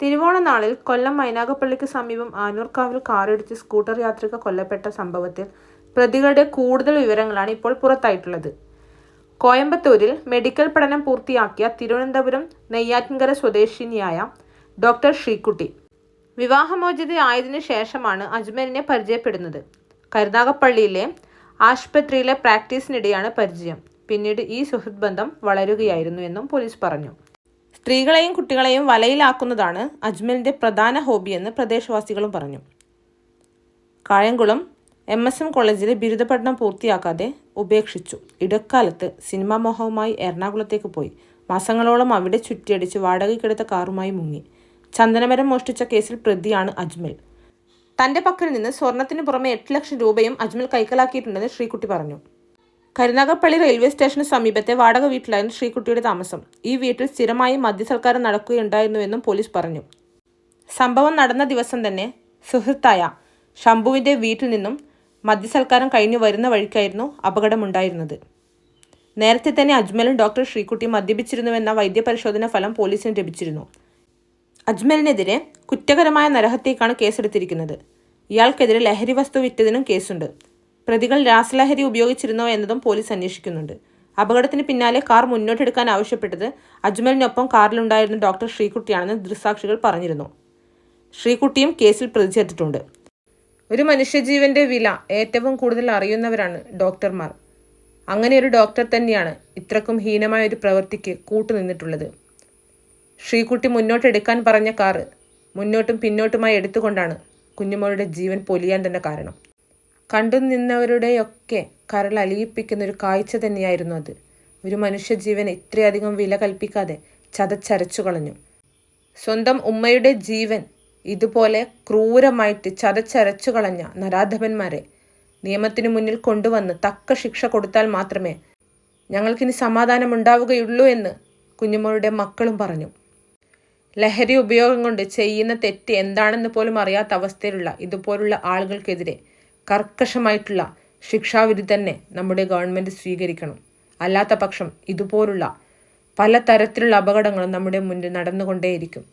തിരുവോണനാളിൽ കൊല്ലം മൈനാഗപ്പള്ളിക്ക് സമീപം ആനൂർക്കാവിൽ കാറിടിച്ച് സ്കൂട്ടർ യാത്രിക കൊല്ലപ്പെട്ട സംഭവത്തിൽ പ്രതികളുടെ കൂടുതൽ വിവരങ്ങളാണ് ഇപ്പോൾ പുറത്തായിട്ടുള്ളത്. കോയമ്പത്തൂരിൽ മെഡിക്കൽ പഠനം പൂർത്തിയാക്കിയ തിരുവനന്തപുരം നെയ്യാറ്റിൻകര സ്വദേശിനിയായ ഡോക്ടർ ശ്രീകുട്ടി. വിവാഹമോചിതയായതിനു ശേഷമാണ് അജ്മലിനെ പരിചയപ്പെടുന്നത്. കരുനാഗപ്പള്ളിയിലെ ആശുപത്രിയിലെ പ്രാക്ടീസിനിടെയാണ് പരിചയം. പിന്നീട് ഈ സുഹൃത്ത് ബന്ധം വളരുകയായിരുന്നു എന്നും പോലീസ് പറഞ്ഞു. സ്ത്രീകളെയും കുട്ടികളെയും വലയിലാക്കുന്നതാണ് അജ്മലിന്റെ പ്രധാന ഹോബിയെന്ന് പ്രദേശവാസികളും പറഞ്ഞു. കായംകുളം എം എസ് എം കോളേജിലെ ബിരുദ പഠനം പൂർത്തിയാക്കാതെ ഉപേക്ഷിച്ചു. ഇടക്കാലത്ത് സിനിമാ മോഹവുമായി എറണാകുളത്തേക്ക് പോയി. മാസങ്ങളോളം അവിടെ ചുറ്റിയടിച്ച് വാടകയ്ക്കെടുത്ത കാറുമായി മുങ്ങി. ചന്ദനമരം മോഷ്ടിച്ച കേസിൽ പ്രതിയാണ് അജ്മൽ. തന്റെ പക്കൽ നിന്ന് സ്വർണത്തിന് പുറമെ എട്ട് ലക്ഷം രൂപയും അജ്മൽ കൈക്കലാക്കിയിട്ടുണ്ടെന്ന് ശ്രീകുട്ടി പറഞ്ഞു. കരുനാഗപ്പള്ളി റെയിൽവേ സ്റ്റേഷന് സമീപത്തെ വാടക വീട്ടിലായിരുന്നു ശ്രീകുട്ടിയുടെ താമസം. ഈ വീട്ടിൽ സ്ഥിരമായി മദ്യസൽക്കാരം നടക്കുകയുണ്ടായിരുന്നുവെന്നും പോലീസ് പറഞ്ഞു. സംഭവം നടന്ന ദിവസം തന്നെ സുഹൃത്തായ ശംഭുവിന്റെ വീട്ടിൽ നിന്നും മദ്യസൽക്കാരം കഴിഞ്ഞു വരുന്ന വഴിക്കായിരുന്നു അപകടമുണ്ടായിരുന്നത്. നേരത്തെ തന്നെ അജ്മലും ഡോക്ടർ ശ്രീകുട്ടി മദ്യപിച്ചിരുന്നുവെന്ന വൈദ്യപരിശോധന ഫലം പോലീസിന് ലഭിച്ചിരുന്നു. അജ്മലിനെതിരെ കുറ്റകരമായ നരഹത്യക്കാണ് കേസെടുത്തിരിക്കുന്നത്. ഇയാൾക്കെതിരെ ലഹരി വസ്തു വിറ്റതിനും കേസുണ്ട്. പ്രതികൾ രാസലഹരി ഉപയോഗിച്ചിരുന്നോ എന്നതും പോലീസ് അന്വേഷിക്കുന്നുണ്ട്. അപകടത്തിന് പിന്നാലെ കാർ മുന്നോട്ടെടുക്കാൻ ആവശ്യപ്പെട്ടത് അജ്മലിനൊപ്പം കാറിലുണ്ടായിരുന്ന ഡോക്ടർ ശ്രീകുട്ടിയാണെന്ന് ദൃസാക്ഷികൾ പറഞ്ഞിരുന്നു. ശ്രീകുട്ടിയും കേസിൽ പ്രതി ചേർത്തിട്ടുണ്ട് ഒരു മനുഷ്യജീവന്റെ വില ഏറ്റവും കൂടുതൽ അറിയുന്നവരാണ് ഡോക്ടർമാർ. അങ്ങനെ ഒരു ഡോക്ടർ തന്നെയാണ് ഇത്രക്കും ഹീനമായ ഒരു പ്രവൃത്തിക്ക് കൂട്ടുനിന്നിട്ടുള്ളത്. ശ്രീകുട്ടി മുന്നോട്ടെടുക്കാൻ പറഞ്ഞ കാറ് മുന്നോട്ടും പിന്നോട്ടുമായി എടുത്തുകൊണ്ടാണ് കുഞ്ഞുമോളുടെ ജീവൻ പൊലിയാൻ തന്നെ കാരണം. കണ്ടു നിന്നവരുടെയൊക്കെ കരൾ അലിയിപ്പിക്കുന്ന ഒരു കാഴ്ച തന്നെയായിരുന്നു അത്. ഒരു മനുഷ്യജീവന് ഇത്രയധികം വില കൽപ്പിക്കാതെ ചതച്ചരച്ചു കളഞ്ഞു. സ്വന്തം ഉമ്മയുടെ ജീവൻ ഇതുപോലെ ക്രൂരമായിട്ട് ചതച്ചരച്ചു കളഞ്ഞ നരാധപന്മാരെ നിയമത്തിനു മുന്നിൽ കൊണ്ടുവന്ന് തക്ക ശിക്ഷ കൊടുത്താൽ മാത്രമേ ഞങ്ങൾക്കിനി സമാധാനമുണ്ടാവുകയുള്ളൂ എന്ന് കുഞ്ഞുമോളുടെ മക്കളും പറഞ്ഞു. ലഹരി ഉപയോഗം കൊണ്ട് ചെയ്യുന്ന തെറ്റ് എന്താണെന്ന് പോലും അറിയാത്ത അവസ്ഥയിലുള്ള ഇതുപോലുള്ള ആളുകൾക്കെതിരെ കർക്കശമായിട്ടുള്ള ശിക്ഷാവിധി തന്നെ നമ്മുടെ ഗവൺമെന്റ് സ്വീകരിക്കണം. അല്ലാത്ത പക്ഷം ഇതുപോലുള്ള പല തരത്തിലുള്ള അപകടങ്ങളും നമ്മുടെ മുന്നിൽ നടന്നുകൊണ്ടേയിരിക്കും.